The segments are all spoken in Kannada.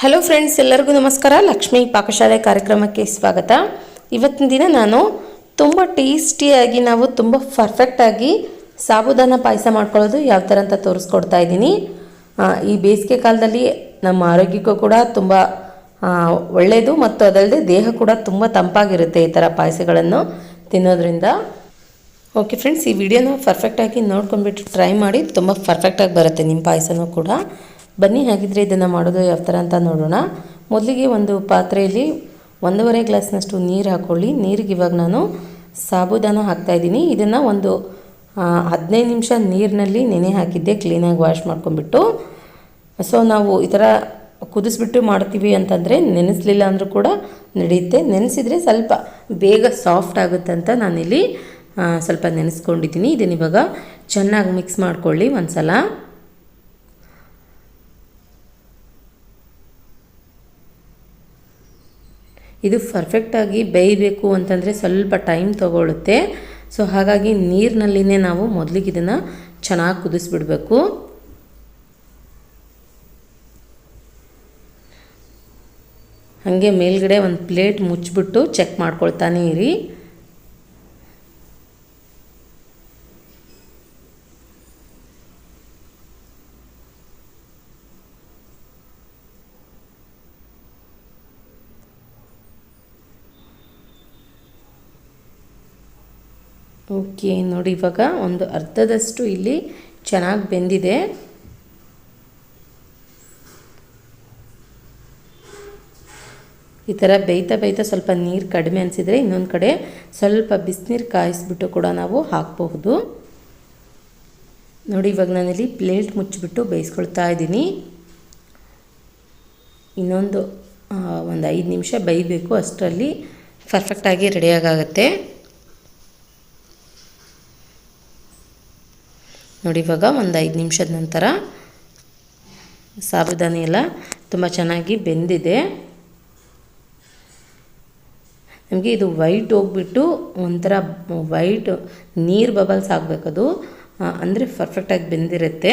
ಹಲೋ ಫ್ರೆಂಡ್ಸ್ ಎಲ್ಲರಿಗೂ ನಮಸ್ಕಾರ. ಲಕ್ಷ್ಮೀ ಪಾಕಶಾಲೆ ಕಾರ್ಯಕ್ರಮಕ್ಕೆ ಸ್ವಾಗತ. ಇವತ್ತಿನ ದಿನ ನಾನು ತುಂಬ ಟೇಸ್ಟಿಯಾಗಿ ನಾವು ತುಂಬ ಪರ್ಫೆಕ್ಟಾಗಿ ಸಾಬುದಾನ ಪಾಯಸ ಮಾಡ್ಕೊಳ್ಳೋದು ಯಾವ ಥರ ಅಂತ ತೋರಿಸ್ಕೊಡ್ತಾ ಇದ್ದೀನಿ. ಈ ಬೇಸಿಗೆ ಕಾಲದಲ್ಲಿ ನಮ್ಮ ಆರೋಗ್ಯಕ್ಕೂ ಕೂಡ ತುಂಬ ಒಳ್ಳೆಯದು ಮತ್ತು ಅದಲ್ಲದೆ ದೇಹ ಕೂಡ ತುಂಬ ತಂಪಾಗಿರುತ್ತೆ ಈ ಥರ ಪಾಯಸಗಳನ್ನು ತಿನ್ನೋದ್ರಿಂದ. ಓಕೆ ಫ್ರೆಂಡ್ಸ್ ಈ ವಿಡಿಯೋನ ಪರ್ಫೆಕ್ಟಾಗಿ ನೋಡ್ಕೊಂಡ್ಬಿಟ್ಟು ಟ್ರೈ ಮಾಡಿ, ತುಂಬ ಪರ್ಫೆಕ್ಟಾಗಿ ಬರುತ್ತೆ ನಿಮ್ಮ ಪಾಯಸನೂ ಕೂಡ. ಬನ್ನಿ ಹಾಗಿದ್ರೆ ಇದನ್ನು ಮಾಡೋದು, ಯಾವ ಥರ ಅಂತ ನೋಡೋಣ. ಮೊದಲಿಗೆ ಒಂದು ಪಾತ್ರೆಯಲ್ಲಿ ಒಂದೂವರೆ ಗ್ಲಾಸ್ನಷ್ಟು ನೀರು ಹಾಕ್ಕೊಳ್ಳಿ ನೀರಿಗೆ ಇವಾಗ ನಾನು ಸಾಬುದಾನ ಹಾಕ್ತಾಯಿದ್ದೀನಿ ಇದನ್ನು ಒಂದು ಹದಿನೈದು ನಿಮಿಷ ನೀರಿನಲ್ಲಿ ನೆನೆ ಹಾಕಿದ್ದೆ ಕ್ಲೀನಾಗಿ ವಾಶ್ ಮಾಡ್ಕೊಂಡ್ಬಿಟ್ಟು. ಸೊ ನಾವು ಈ ಥರ ಕುದಿಸ್ಬಿಟ್ಟು ಮಾಡ್ತೀವಿ ಅಂತಂದರೆ ನೆನೆಸಲಿಲ್ಲ ಅಂದರೂ ಕೂಡ ನಡೆಯುತ್ತೆ. ನೆನೆಸಿದರೆ ಸ್ವಲ್ಪ ಬೇಗ ಸಾಫ್ಟ್ ಆಗುತ್ತೆ ಅಂತ ನಾನಿಲ್ಲಿ ಸ್ವಲ್ಪ ನೆನೆಸ್ಕೊಂಡಿದ್ದೀನಿ. ಇದನ್ನಿವಾಗ ಚೆನ್ನಾಗಿ ಮಿಕ್ಸ್ ಮಾಡ್ಕೊಳ್ಳಿ ಒಂದು ಸಲ ಇದು ಪರ್ಫೆಕ್ಟಾಗಿ ಬೇಯಬೇಕು ಅಂತಂದರೆ ಸ್ವಲ್ಪ ಟೈಮ್ ತಗೊಳ್ಳುತ್ತೆ ಸೊ ಹಾಗಾಗಿ ನೀರಿನಲ್ಲಿನೇ ನಾವು ಮೊದಲಿಗೆ ಇದನ್ನು ಚೆನ್ನಾಗಿ ಕುದಿಸ್ಬಿಡಬೇಕು. ಹಾಗೆ ಮೇಲ್ಗಡೆ ಒಂದು ಪ್ಲೇಟ್ ಮುಚ್ಚಿಬಿಟ್ಟು ಚೆಕ್ ಮಾಡ್ಕೊಳ್ತಾನೆ ಇರಿ. ಓಕೆ, ನೋಡಿ ಇವಾಗ ಒಂದು ಅರ್ಧದಷ್ಟು ಇಲ್ಲಿ ಚೆನ್ನಾಗಿ ಬೆಂದಿದೆ. ಈ ಥರ ಬೇಯ್ತಾ ಬೇಯ್ತಾ ಸ್ವಲ್ಪ ನೀರು ಕಡಿಮೆ ಅನಿಸಿದರೆ ಇನ್ನೊಂದು ಕಡೆ ಸ್ವಲ್ಪ ಬಿಸಿನೀರು ಕಾಯಿಸ್ಬಿಟ್ಟು ಕೂಡ ನಾವು ಹಾಕಬಹುದು. ನೋಡಿ ಇವಾಗ ನಾನಿಲ್ಲಿ ಪ್ಲೇಟ್ ಮುಚ್ಚಿಬಿಟ್ಟು ಬೇಯಿಸ್ಕೊಳ್ತಾ ಇದ್ದೀನಿ. ಇನ್ನೊಂದು ಒಂದು ಐದು ನಿಮಿಷ ಬೇಯಬೇಕು, ಅಷ್ಟರಲ್ಲಿ ಪರ್ಫೆಕ್ಟಾಗಿ ರೆಡಿಯಾಗುತ್ತೆ ನೋಡಿ ಇವಾಗ ಒಂದು ಐದು ನಿಮಿಷದ ನಂತರ ಸಾಬುದಾನಿ ಎಲ್ಲ ತುಂಬ ಚೆನ್ನಾಗಿ ಬೆಂದಿದೆ. ನಮಗೆ ಇದು ವೈಟ್ ಹೋಗ್ಬಿಟ್ಟು ಒಂಥರ ವೈಟ್ ನೀರು ಬಬಲ್ಸ್ ಆಗಬೇಕದು. ಅಂದರೆ ಪರ್ಫೆಕ್ಟಾಗಿ ಬೆಂದಿರುತ್ತೆ.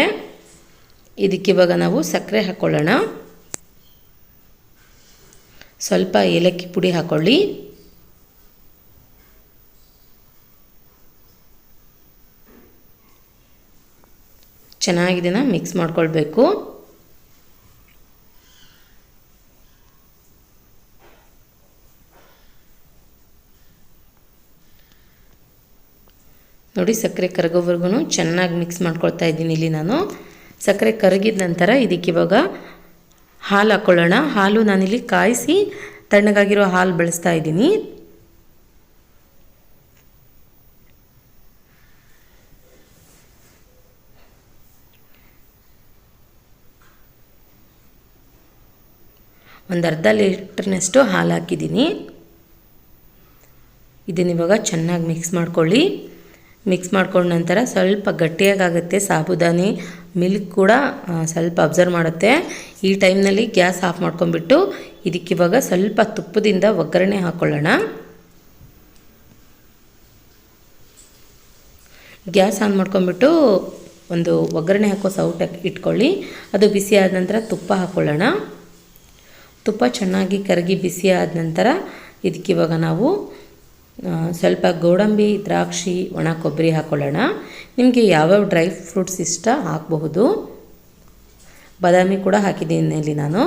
ಇದಕ್ಕೆ ಇವಾಗ ನಾವು ಸಕ್ಕರೆ ಹಾಕ್ಕೊಳ್ಳೋಣ ಸ್ವಲ್ಪ ಏಲಕ್ಕಿ ಪುಡಿ ಹಾಕ್ಕೊಳ್ಳಿ ಚೆನ್ನಾಗಿದೆನ ಮಿಕ್ಸ್ ಮಾಡ್ಕೊಳ್ಬೇಕು. ನೋಡಿ ಸಕ್ಕರೆ ಕರಗೋವರೆಗೂ ಚೆನ್ನಾಗಿ ಮಿಕ್ಸ್ ಮಾಡ್ಕೊಳ್ತಾ ಇದ್ದೀನಿ ಇಲ್ಲಿ ನಾನು. ಸಕ್ಕರೆ ಕರಗಿದ ನಂತರ ಇದಕ್ಕೆ ಇವಾಗ ಹಾಲು ಹಾಕ್ಕೊಳ್ಳೋಣ ಹಾಲು ನಾನಿಲ್ಲಿ ಕಾಯಿಸಿ ತಣ್ಣಗಾಗಿರೋ ಹಾಲು ಬಳಸ್ತಾ ಇದ್ದೀನಿ. ಒಂದು ಅರ್ಧ ಲೀಟ್ರ್ನಷ್ಟು ಹಾಲು ಹಾಕಿದ್ದೀನಿ ಇದನ್ನು ಇವಾಗ ಚೆನ್ನಾಗಿ ಮಿಕ್ಸ್ ಮಾಡ್ಕೊಳ್ಳಿ. ಮಿಕ್ಸ್ ಮಾಡ್ಕೊಂಡ ನಂತರ ಸ್ವಲ್ಪ ಗಟ್ಟಿಯಾಗುತ್ತೆ ಸಾಬುದಾನಿ. ಮಿಲ್ಕ್ ಕೂಡ ಸ್ವಲ್ಪ ಅಬ್ಸರ್ವ್ ಮಾಡುತ್ತೆ. ಈ ಟೈಮ್ನಲ್ಲಿ ಗ್ಯಾಸ್ ಆಫ್ ಮಾಡ್ಕೊಂಡ್ಬಿಟ್ಟು ಇದಕ್ಕಿವಾಗ ಸ್ವಲ್ಪ ತುಪ್ಪದಿಂದ ಒಗ್ಗರಣೆ ಹಾಕ್ಕೊಳ್ಳೋಣ ಗ್ಯಾಸ್ ಆನ್ ಮಾಡ್ಕೊಂಡ್ಬಿಟ್ಟು ಒಂದು ಒಗ್ಗರಣೆ ಹಾಕೋ ಸೌಟ್ ಇಟ್ಕೊಳ್ಳಿ. ಅದು ಬಿಸಿ ಆದ ನಂತರ ತುಪ್ಪ ಹಾಕ್ಕೊಳ್ಳೋಣ ತುಪ್ಪ ಚೆನ್ನಾಗಿ ಕರಗಿ ಬಿಸಿ ಆದ ನಂತರ ಇದಕ್ಕೆ ಇವಾಗ ನಾವು ಸ್ವಲ್ಪ ಗೋಡಂಬಿ, ದ್ರಾಕ್ಷಿ, ಒಣ ಕೊಬ್ಬರಿ ಹಾಕ್ಕೊಳ್ಳೋಣ ನಿಮಗೆ ಯಾವ್ಯಾವ ಡ್ರೈ ಫ್ರೂಟ್ಸ್ ಇಷ್ಟ ಹಾಕಬಹುದು. ಬಾದಾಮಿ ಕೂಡ ಹಾಕಿದ್ದೀನಿ ಇಲ್ಲಿ ನಾನು.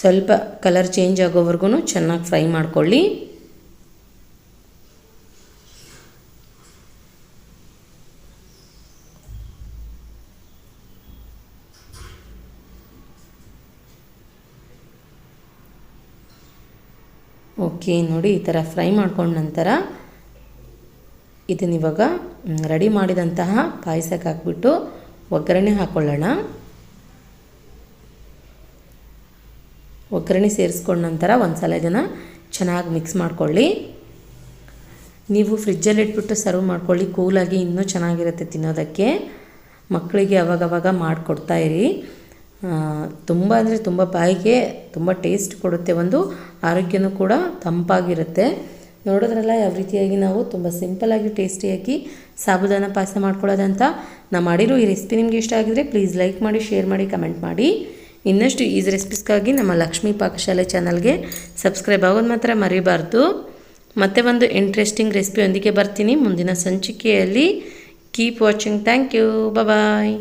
ಸ್ವಲ್ಪ ಕಲರ್ ಚೇಂಜ್ ಆಗೋವರೆಗೂ ಚೆನ್ನಾಗಿ ಫ್ರೈ ಮಾಡ್ಕೊಳ್ಳಿ. ಓಕೆ, ನೋಡಿ, ಈ ಥರ ಫ್ರೈ ಮಾಡ್ಕೊಂಡ ನಂತರ ಇದನ್ನ ಇವಾಗ ರೆಡಿ ಮಾಡಿದಂತಹ ಪಾಯಸಕ್ಕೆ ಹಾಕ್ಬಿಟ್ಟು ಒಗ್ಗರಣೆ ಹಾಕ್ಕೊಳ್ಳೋಣ ಒಗ್ಗರಣೆ ಸೇರಿಸ್ಕೊಂಡ ನಂತರ ಒಂದು ಸಲ ಇದನ್ನು ಚೆನ್ನಾಗಿ ಮಿಕ್ಸ್ ಮಾಡ್ಕೊಳ್ಳಿ. ನೀವು ಫ್ರಿಜ್ಜಲ್ಲಿ ಇಟ್ಬಿಟ್ಟು ಸರ್ವ್ ಮಾಡ್ಕೊಳ್ಳಿ ಕೂಲಾಗಿ ಇನ್ನೂ ಚೆನ್ನಾಗಿರುತ್ತೆ ತಿನ್ನೋದಕ್ಕೆ. ಮಕ್ಕಳಿಗೆ ಅವಾಗವಾಗ ಮಾಡಿಕೊಡ್ತಾ ಇರಿ. ತುಂಬ ಅಂದರೆ ತುಂಬ ಬಾಯಿಗೆ ತುಂಬ ಟೇಸ್ಟ್ ಕೊಡುತ್ತೆ, ಒಂದು ಆರೋಗ್ಯನೂ ಕೂಡ ತಂಪಾಗಿರುತ್ತೆ. ನೋಡೋದ್ರಲ್ಲ, ಯಾವ ರೀತಿಯಾಗಿ ನಾವು ತುಂಬ ಸಿಂಪಲ್ಲಾಗಿ ಟೇಸ್ಟಿಯಾಗಿ ಸಾಬುದಾನ ಪಾಯಸ ಮಾಡ್ಕೊಳ್ಳೋದಂತ ನಾ ಮಾಡಿರೋ ಈ ರೆಸಿಪಿ ನಿಮಗೆ ಇಷ್ಟ ಆಗಿದ್ರೆ ಪ್ಲೀಸ್ ಲೈಕ್ ಮಾಡಿ ಶೇರ್ ಮಾಡಿ ಕಮೆಂಟ್ ಮಾಡಿ. ಇನ್ನಷ್ಟು ಈಸ್ ರೆಸಿಪೀಸ್ಗಾಗಿ ನಮ್ಮ ಲಕ್ಷ್ಮೀ ಪಾಕಶಾಲೆ ಚಾನಲ್ಗೆ ಸಬ್ಸ್ಕ್ರೈಬ್ ಆಗೋದು ಮಾತ್ರ ಮರಿಬಾರ್ದು. ಮತ್ತೆ ಒಂದು ಇಂಟ್ರೆಸ್ಟಿಂಗ್ ರೆಸಿಪಿಯೊಂದಿಗೆ ಬರ್ತೀನಿ. ಮುಂದಿನ ಸಂಚಿಕೆಯಲ್ಲಿ keep watching thank you bye